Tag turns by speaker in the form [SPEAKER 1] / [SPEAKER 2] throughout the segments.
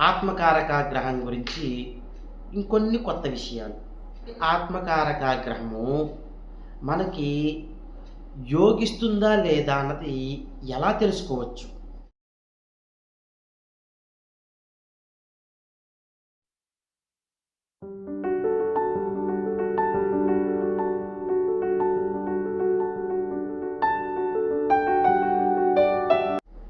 [SPEAKER 1] ఆత్మకారక గ్రహం గురించి ఇంకొన్ని కొత్త విషయాలు. ఆత్మకారక గ్రహము మనకి యోగిస్తుందా లేదా అన్నది ఎలా తెలుసుకోవచ్చు?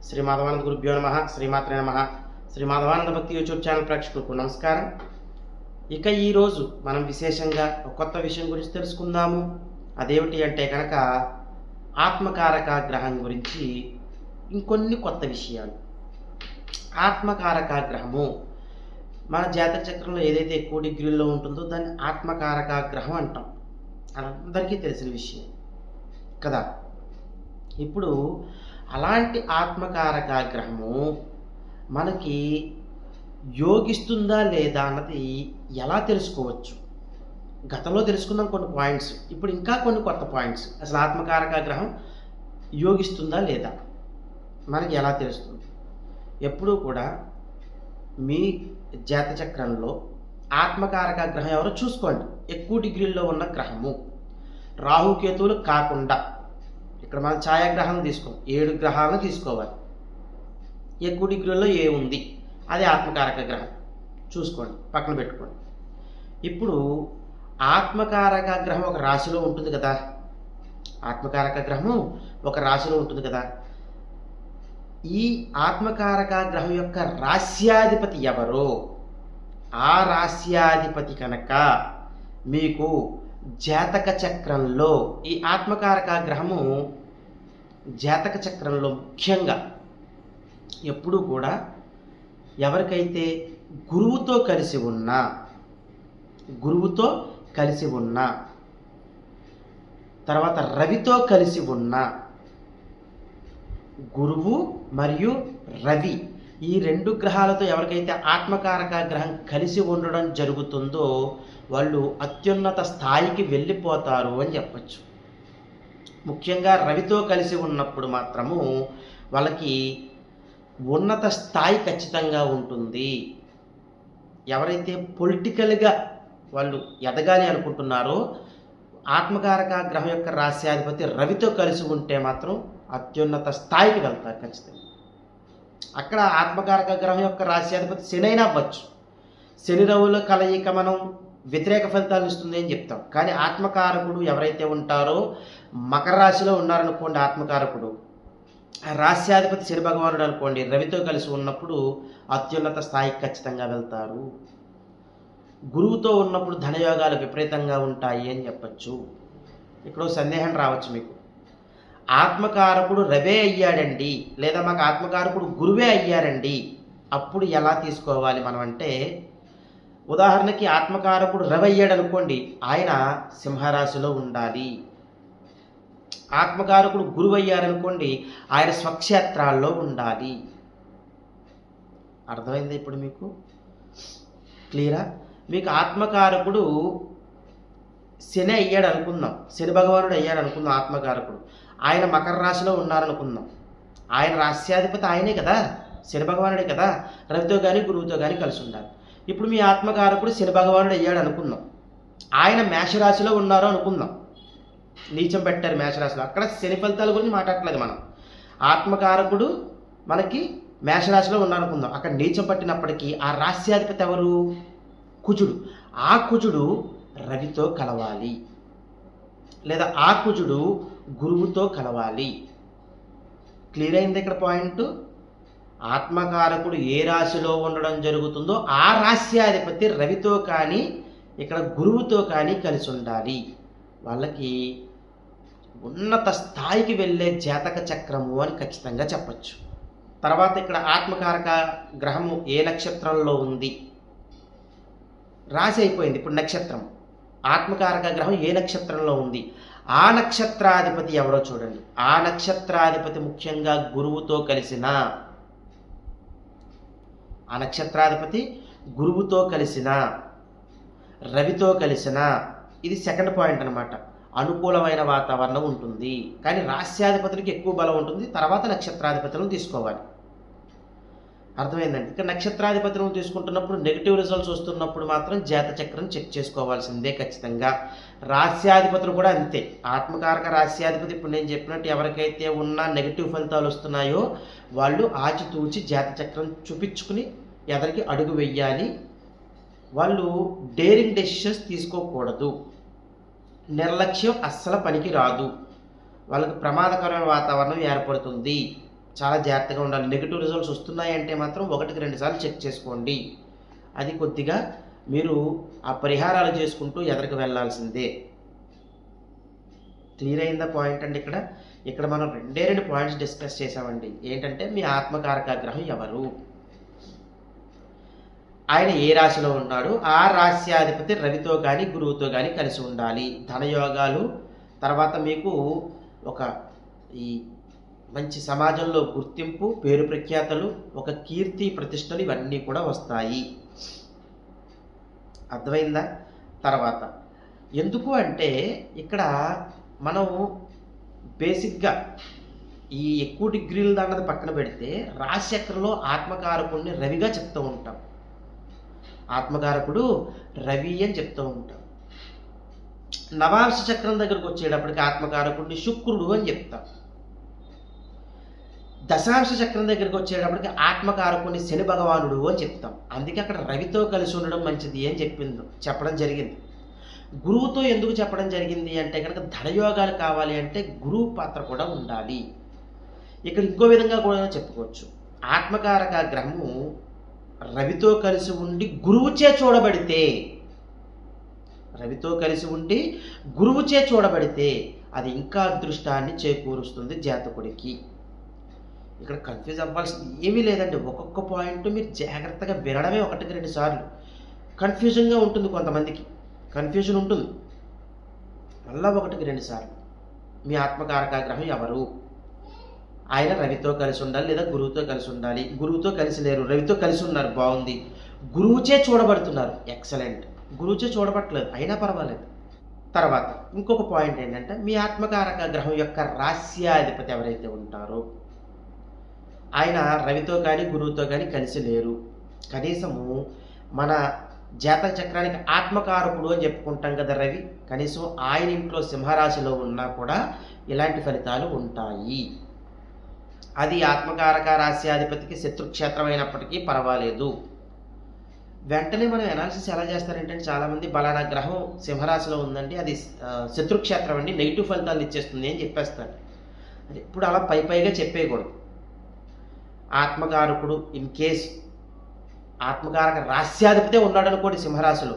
[SPEAKER 1] శ్రీ మాధవానంద గురుభ్యో నమ. శ్రీమాత్రే నమ. శ్రీ మాధవానంద భక్తి యూట్యూబ్ ఛానల్ ప్రేక్షకులకు నమస్కారం. ఇక ఈరోజు మనం విశేషంగా ఒక కొత్త విషయం గురించి తెలుసుకుందాము. అదేమిటి అంటే కనుక ఆత్మకారక గ్రహం గురించి ఇంకొన్ని కొత్త విషయాలు. ఆత్మకారక గ్రహము మన జాతక చక్రంలో ఏదైతే ఎక్కువ డిగ్రీల్లో ఉంటుందో దాన్ని ఆత్మకారక గ్రహం అంటాం. అందరికీ తెలిసిన విషయం. కదా? ఇప్పుడు అలాంటి ఆత్మకారక గ్రహము మనకి యోగిస్తుందా లేదా అన్నది ఎలా తెలుసుకోవచ్చు? గతంలో తెలుసుకున్నాం కొన్ని పాయింట్స్ ఇప్పుడు ఇంకా కొన్ని కొత్త పాయింట్స్. అసలు ఆత్మకారక గ్రహం యోగిస్తుందా లేదా? మనకి ఎలా తెలుస్తుంది? ఎప్పుడూ కూడా మీ జాతచక్రంలో ఆత్మకారక గ్రహం ఎవరో చూసుకోండి. ఎక్కువ డిగ్రీల్లో ఉన్న గ్రహము. రాహుకేతువులు కాకుండా ఇక్కడ మనం ఛాయాగ్రహం తీసుకో. ఏడు గ్రహాలను తీసుకోవాలి. ఎక్కువ డిగ్రీలో ఏ ఉంది? అది ఆత్మకారక గ్రహం. చూసుకోండి పక్కన పెట్టుకోండి. ఇప్పుడు ఆత్మకారక గ్రహం ఒక రాశిలో ఉంటుంది కదా. ఆత్మకారక గ్రహం ఒక రాశిలో ఉంటుంది కదా. ఈ ఆత్మకారక గ్రహం యొక్క రాస్యాధిపతి ఎవరో? ఆ రాస్యాధిపతి కనుక మీకు జాతక చక్రంలో ఈ ఆత్మకారక గ్రహము జాతక చక్రంలో ముఖ్యంగా ఎప్పుడూ కూడా ఎవరికైతే గురువుతో కలిసి ఉన్నా గురువుతో కలిసి ఉన్నా తర్వాత రవితో కలిసి ఉన్న గురువు మరియు రవి ఈ రెండు గ్రహాలతో ఎవరికైతే ఆత్మకారక గ్రహం కలిసి ఉండడం జరుగుతుందో వాళ్ళు అత్యున్నత స్థాయికి వెళ్ళిపోతారు అని చెప్పచ్చు. ముఖ్యంగా రవితో కలిసి ఉన్నప్పుడు మాత్రము వాళ్ళకి ఉన్నత స్థాయి ఖచ్చితంగా ఉంటుంది. ఎవరైతే పొలిటికల్గా వాళ్ళు ఎదగాలి అనుకుంటున్నారో ఆత్మకారక గ్రహం యొక్క రాశ్యాధిపతి రవితో కలిసి ఉంటే మాత్రం అత్యున్నత స్థాయికి వెళ్తారు ఖచ్చితంగా. అక్కడ ఆత్మకారక గ్రహం యొక్క రాశ్యాధిపతి శని అయినా అవ్వచ్చు. శని రవుల కలయిక మనం వ్యతిరేక ఫలితాలు ఇస్తుంది అని చెప్తాం. కానీ ఆత్మకారకుడు ఎవరైతే ఉంటారో మకర రాశిలో ఉన్నారనుకోండి ఆత్మకారకుడు రాస్యాధిపతి శని భగవానుడు అనుకోండి రవితో కలిసి ఉన్నప్పుడు అత్యున్నత స్థాయికి ఖచ్చితంగా వెళ్తారు. గురువుతో ఉన్నప్పుడు ధనయోగాలు విపరీతంగా ఉంటాయి అని చెప్పచ్చు. ఇక్కడ సందేహం రావచ్చు మీకు. ఆత్మకారకుడు రవే అయ్యాడండి లేదా మాకు ఆత్మకారకుడు గురువే అయ్యారండి అప్పుడు ఎలా తీసుకోవాలి మనం అంటే ఉదాహరణకి ఆత్మకారకుడు రవి అయ్యాడు అనుకోండి ఆయన సింహరాశిలో ఉండాలి. ఆత్మకారకుడు గురువు అయ్యారనుకోండి ఆయన స్వక్షేత్రాల్లో ఉండాలి. అర్థమైంది ఇప్పుడు మీకు? క్లియరా? మీకు ఆత్మకారకుడు శని అయ్యాడు అనుకుందాం శని భగవానుడు అయ్యాడు అనుకుందాం ఆత్మకారకుడు. ఆయన మకర రాశిలో ఉన్నారనుకుందాం. ఆయన రాశ్యాధిపతి ఆయనే కదా. శని భగవానుడే కదా. రవితో కానీ గురువుతో కానీ కలిసి ఉండాలి. ఇప్పుడు మీ ఆత్మకారకుడు శని భగవానుడు అయ్యాడు అనుకుందాం ఆయన మేషరాశిలో ఉన్నారు అనుకుందాం నీచం పెట్టారు మేషరాశిలో. అక్కడ శని ఫలితాల గురించి మాట్లాడలేదు మనం. ఆత్మకారకుడు మనకి మేషరాశిలో ఉన్నారనుకుందాం. అక్కడ నీచం పట్టినప్పటికీ ఆ రాశ్యాధిపతి ఎవరు? కుజుడు. ఆ కుజుడు రవితో కలవాలి. లేదా ఆ కుజుడు గురువుతో కలవాలి. క్లియర్ అయింది ఇక్కడ పాయింట్? ఆత్మకారకుడు ఏ రాశిలో ఉండడం జరుగుతుందో ఆ రాశ్యాధిపతి రవితో కానీ ఇక్కడ గురువుతో కానీ కలిసి ఉండాలి. వాళ్ళకి ఉన్నత స్థాయికి వెళ్ళే జాతక చక్రము అని ఖచ్చితంగా చెప్పచ్చు. తర్వాత ఇక్కడ ఆత్మకారక గ్రహము ఏ నక్షత్రంలో ఉంది? రాశి అయిపోయింది ఇప్పుడు నక్షత్రం. ఆత్మకారక గ్రహం ఏ నక్షత్రంలో ఉంది? ఆ నక్షత్రాధిపతి ఎవరో చూడండి. ఆ నక్షత్రాధిపతి ముఖ్యంగా గురువుతో కలిసిన ఆ నక్షత్రాధిపతి గురువుతో కలిసిన రవితో కలిసిన ఇది సెకండ్ పాయింట్ అనమాట అనుకూలమైన వాతావరణం ఉంటుంది. కానీ రాస్యాధిపతులకి ఎక్కువ బలం ఉంటుంది. తర్వాత నక్షత్రాధిపతులను తీసుకోవాలి. అర్థమైందండి? ఇక నక్షత్రాధిపతులను తీసుకుంటున్నప్పుడు నెగిటివ్ రిజల్ట్స్ వస్తున్నప్పుడు మాత్రం జాతచక్రం చెక్ చేసుకోవాల్సిందే ఖచ్చితంగా. రాస్యాధిపతులు కూడా అంతే. ఆత్మకారక రాస్యాధిపతి ఇప్పుడు నేను చెప్పినట్టు ఎవరికైతే ఉన్న నెగిటివ్ ఫలితాలు వస్తున్నాయో వాళ్ళు ఆచితూచి జాతచక్రం చూపించుకుని ఎదరికి అడుగు వెయ్యాలి వాళ్ళు డేరింగ్ డెసిషన్స్ తీసుకోకూడదు. నిర్లక్ష్యం అస్సలు పనికి రాదు. వాళ్ళకి ప్రమాదకరమైన వాతావరణం ఏర్పడుతుంది. చాలా జాగ్రత్తగా ఉండాలి. నెగిటివ్ రిజల్ట్స్ వస్తున్నాయంటే మాత్రం ఒకటికి రెండు సార్లు చెక్ చేసుకోండి. అది కొద్దిగా మీరు ఆ పరిహారాలు చేసుకుంటూ ఎదరికి వెళ్ళాల్సిందే క్లియర్ అయిందా పాయింట్ అండి ఇక్కడ? ఇక్కడ మనం రెండే రెండు పాయింట్స్ డిస్కస్ చేసామండి ఏంటంటే మీ ఆత్మకారక గ్రహం ఎవరు? ఆయన ఏ రాశిలో ఉన్నాడు ఆ రాశ్యాధిపతి రవితో కానీ గురువుతో కానీ కలిసి ఉండాలి. ధనయోగాలు తర్వాత మీకు ఒక ఈ మంచి సమాజంలో గుర్తింపు పేరు ప్రఖ్యాతలు ఒక కీర్తి ప్రతిష్టలు ఇవన్నీ కూడా వస్తాయి. అర్థమైందా? తర్వాత ఎందుకు అంటే ఇక్కడ మనం బేసిక్గా ఈ ఎక్కువ డిగ్రీలు దాన్నది పక్కన పెడితే రాశి చక్రంలో రవిగా చెప్తూ ఉంటాం. ఆత్మకారకుడు రవి అని చెప్తూ ఉంటాం నవాంశ చక్రం దగ్గరకు వచ్చేటప్పటికి ఆత్మకారకుడిని శుక్రుడు అని చెప్తాం. దశాంశ చక్రం దగ్గరికి వచ్చేటప్పటికి ఆత్మకారకుని శని భగవానుడు అని చెప్తాం. అందుకే అక్కడ రవితో కలిసి ఉండడం మంచిది అని చెప్పింది చెప్పడం జరిగింది. గురువుతో ఎందుకు చెప్పడం జరిగింది అంటే కనుక ధనయోగాలు కావాలి అంటే గురువు పాత్ర కూడా ఉండాలి. ఇక్కడ ఇంకో విధంగా కూడా చెప్పుకోవచ్చు. ఆత్మకారక గ్రహము రవితో కలిసి ఉండి గురువుచే చూడబడితే రవితో కలిసి ఉండి గురువుచే చూడబడితే అది ఇంకా అదృష్టాన్ని చేకూరుస్తుంది జాతకుడికి. ఇక్కడ కన్ఫ్యూజ్ అవ్వాల్సింది ఏమీ లేదండి. ఒక్కొక్క పాయింట్ మీరు జాగ్రత్తగా వినడమే ఒకటికి రెండు సార్లు. కన్ఫ్యూజన్గా ఉంటుంది కొంతమందికి. కన్ఫ్యూజన్ ఉంటుంది. మళ్ళా ఒకటికి రెండు సార్లు. మీ ఆత్మకారక గ్రహం ఎవరు? ఆయన రవితో కలిసి ఉండాలి లేదా గురువుతో కలిసి ఉండాలి. గురువుతో కలిసి లేరు రవితో కలిసి ఉన్నారు బాగుంది. గురువుచే చూడబడుతున్నారు ఎక్సలెంట్ గురువుచే చూడబట్టలేదు అయినా పర్వాలేదు. తర్వాత ఇంకొక పాయింట్ ఏంటంటే మీ ఆత్మకారక గ్రహం యొక్క రాస్యాధిపతి ఎవరైతే ఉంటారో ఆయన రవితో కానీ గురువుతో కానీ కలిసి లేరు. కనీసము మన జాతక చక్రానికి ఆత్మకారకుడు అని చెప్పుకుంటాం కదా రవి కనీసం ఆయన ఇంట్లో సింహరాశిలో ఉన్నా కూడా ఇలాంటి ఫలితాలు ఉంటాయి. అది ఆత్మకారక రాశ్యాధిపతికి శత్రుక్షేత్రం అయినప్పటికీ పర్వాలేదు. వెంటనే మనం ఎనాలిసిస్ ఎలా చేస్తారంటే చాలామంది బలానా గ్రహం సింహరాశిలో ఉందండి అది శత్రుక్షేత్రం అండి నెగిటివ్ ఫలితాలు ఇచ్చేస్తుంది అని చెప్పేస్తాడు అది ఇప్పుడు అలా పై పైగా చెప్పేయకూడదు. ఆత్మకారకుడు ఇన్ కేస్ ఆత్మకారక రాస్యాధిపతే ఉన్నాడు అనుకోండి సింహరాశిలో.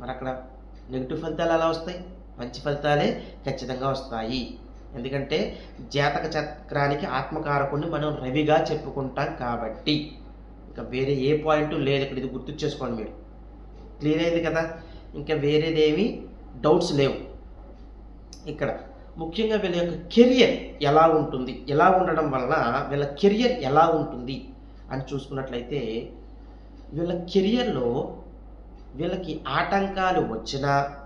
[SPEAKER 1] మరి అక్కడ నెగిటివ్ ఫలితాలు ఎలా వస్తాయి? మంచి ఫలితాలే ఖచ్చితంగా వస్తాయి. ఎందుకంటే జాతక చక్రానికి ఆత్మకారకుడిని మనం రవిగా చెప్పుకుంటాం కాబట్టి. ఇంకా వేరే ఏ పాయింట్ లేదు. ఇక్కడ ఇది గుర్తు చేసుకోండి మీరు. క్లియర్ అయింది కదా? ఇంకా వేరేదేమీ డౌట్స్ లేవు. ఇక్కడ ముఖ్యంగా వీళ్ళ యొక్క కెరియర్ ఎలా ఉంటుంది? ఎలా ఉండడం వలన వీళ్ళ కెరియర్ ఎలా ఉంటుంది? అని చూసుకున్నట్లయితే వీళ్ళ కెరియర్లో వీళ్ళకి ఆటంకాలు వచ్చినా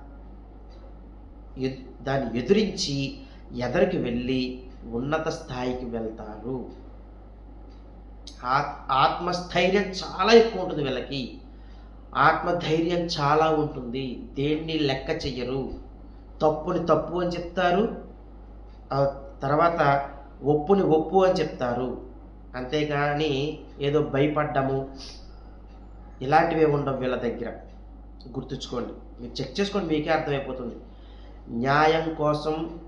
[SPEAKER 1] ఎద్- దాన్ని ఎదురించి ఎదరికి వెళ్ళి ఉన్నత స్థాయికి వెళ్తారు. ఆత్మస్థైర్యం చాలా ఎక్కువ ఉంటుంది వీళ్ళకి. ఆత్మధైర్యం చాలా ఉంటుంది. దేన్ని లెక్క చెయ్యరు. తప్పుని తప్పు అని చెప్తారు. తర్వాత ఒప్పుని ఒప్పు అని చెప్తారు. అంతేగాని ఏదో భయపడ్డము ఇలాంటివి ఉండవు వీళ్ళ దగ్గర. గుర్తుంచుకోండి. మీరు చెక్ చేసుకోండి మీకే అర్థమైపోతుంది. న్యాయం కోసం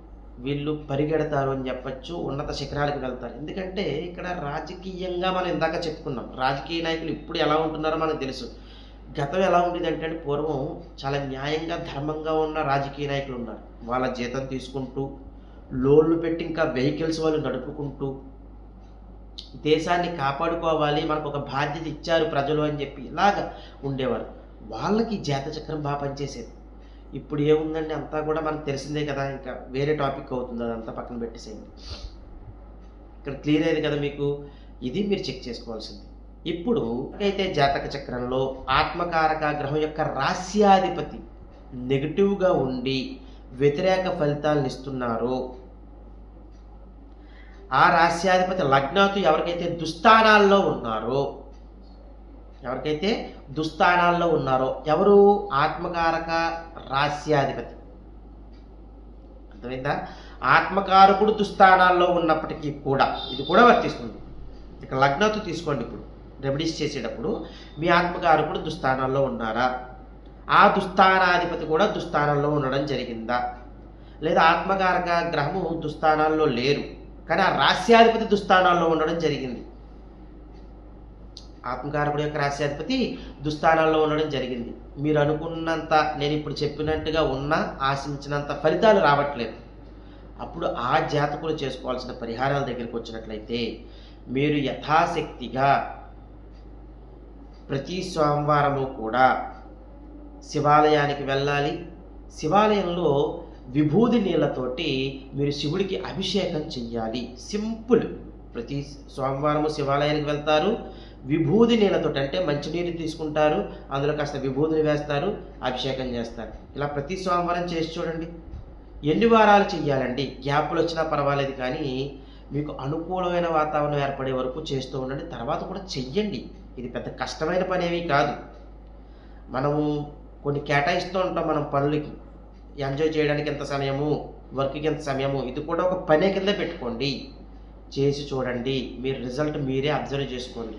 [SPEAKER 1] వీళ్ళు పరిగెడతారు అని చెప్పచ్చు ఉన్నత శిఖరాలకు వెళ్తారు. ఎందుకంటే ఇక్కడ రాజకీయంగా మనం ఇందాక చెప్పుకున్నాం. రాజకీయ నాయకులు ఇప్పుడు ఎలా ఉంటున్నారో మనకు తెలుసు. గతం ఎలా ఉండేది అంటే పూర్వం చాలా న్యాయంగా ధర్మంగా ఉన్న రాజకీయ నాయకులు ఉన్నారు. వాళ్ళ జీతం తీసుకుంటూ లోన్లు పెట్టి ఇంకా వెహికల్స్ వాళ్ళు నడుపుకుంటూ దేశాన్ని కాపాడుకోవాలి మనకు ఒక బాధ్యత ఇచ్చారు ప్రజలు అని చెప్పి ఇలాగా ఉండేవారు. వాళ్ళకి జాత చక్రం బాగా పనిచేసేది. ఇప్పుడు ఏముందండి? అంతా కూడా మనకు తెలిసిందే కదా ఇంకా వేరే టాపిక్ అవుతుంది అదంతా పక్కన పెట్టేసేయండి. ఇక్కడ క్లియర్ అయింది కదా మీకు? ఇది మీరు చెక్ చేసుకోవాల్సింది. ఇప్పుడు అయితే జాతక చక్రంలో ఆత్మకారక గ్రహం యొక్క రాస్యాధిపతి నెగిటివ్గా ఉండి వ్యతిరేక ఫలితాలను ఇస్తున్నారో ఆ రాస్యాధిపతి లగ్నాతు ఎవరికైతే దుస్థానాల్లో ఉన్నారో ఎవరికైతే దుస్థానాల్లో ఉన్నారో ఎవరు ఆత్మకారక రాస్యాధిపతి? అర్థమైందా? ఆత్మకారకుడు దుస్థానాల్లో ఉన్నప్పటికీ కూడా ఇది కూడా వర్తిస్తుంది. ఇక లగ్నతో తీసుకోండి ఇప్పుడు. రెమెడీస్ చేసేటప్పుడు మీ ఆత్మకారకుడు దుస్థానాల్లో ఉన్నారా? ఆ దుస్థానాధిపతి కూడా దుస్థానంలో ఉండడం జరిగిందా? లేదా ఆత్మకారక గ్రహము దుస్థానాల్లో లేరు కానీ ఆ రాస్యాధిపతి దుస్థానాల్లో ఉండడం జరిగింది. ఆత్మకారకుడు యొక్క రాశ్యాధిపతి దుస్థానాల్లో ఉండడం జరిగింది. మీరు అనుకున్నంత నేను ఇప్పుడు చెప్పినట్టుగా ఉన్న ఆశించినంత ఫలితాలు రావట్లేదు. అప్పుడు ఆ జాతకులు చేసుకోవాల్సిన పరిహారాల దగ్గరికి వచ్చినట్లయితే మీరు యథాశక్తిగా ప్రతి సోమవారము కూడా శివాలయానికి వెళ్ళాలి. శివాలయంలో విభూది నీళ్ళతోటి మీరు శివుడికి అభిషేకం చెయ్యాలి. సింపుల్. ప్రతి సోమవారము శివాలయానికి వెళ్తారు. విభూది నీళ్ళతో అంటే మంచినీరు తీసుకుంటారు అందులో కాస్త విభూదిని వేస్తారు అభిషేకం చేస్తారు. ఇలా ప్రతి సోమవారం చేసి చూడండి. ఎన్ని వారాలు చెయ్యాలండి? గ్యాప్లు వచ్చినా పర్వాలేదు కానీ మీకు అనుకూలమైన వాతావరణం ఏర్పడే వరకు చేస్తూ ఉండండి. తర్వాత కూడా చెయ్యండి. ఇది పెద్ద కష్టమైన పని ఏమీ కాదు. మనము కొన్ని కేటాయిస్తూ ఉంటాం మనం పనులకి. ఎంజాయ్ చేయడానికి ఎంత సమయము? వర్క్కి ఎంత సమయము? ఇది కూడా ఒక పనే కింద పెట్టుకోండి. చేసి చూడండి. మీరు రిజల్ట్ మీరే అబ్జర్వ్ చేసుకోండి.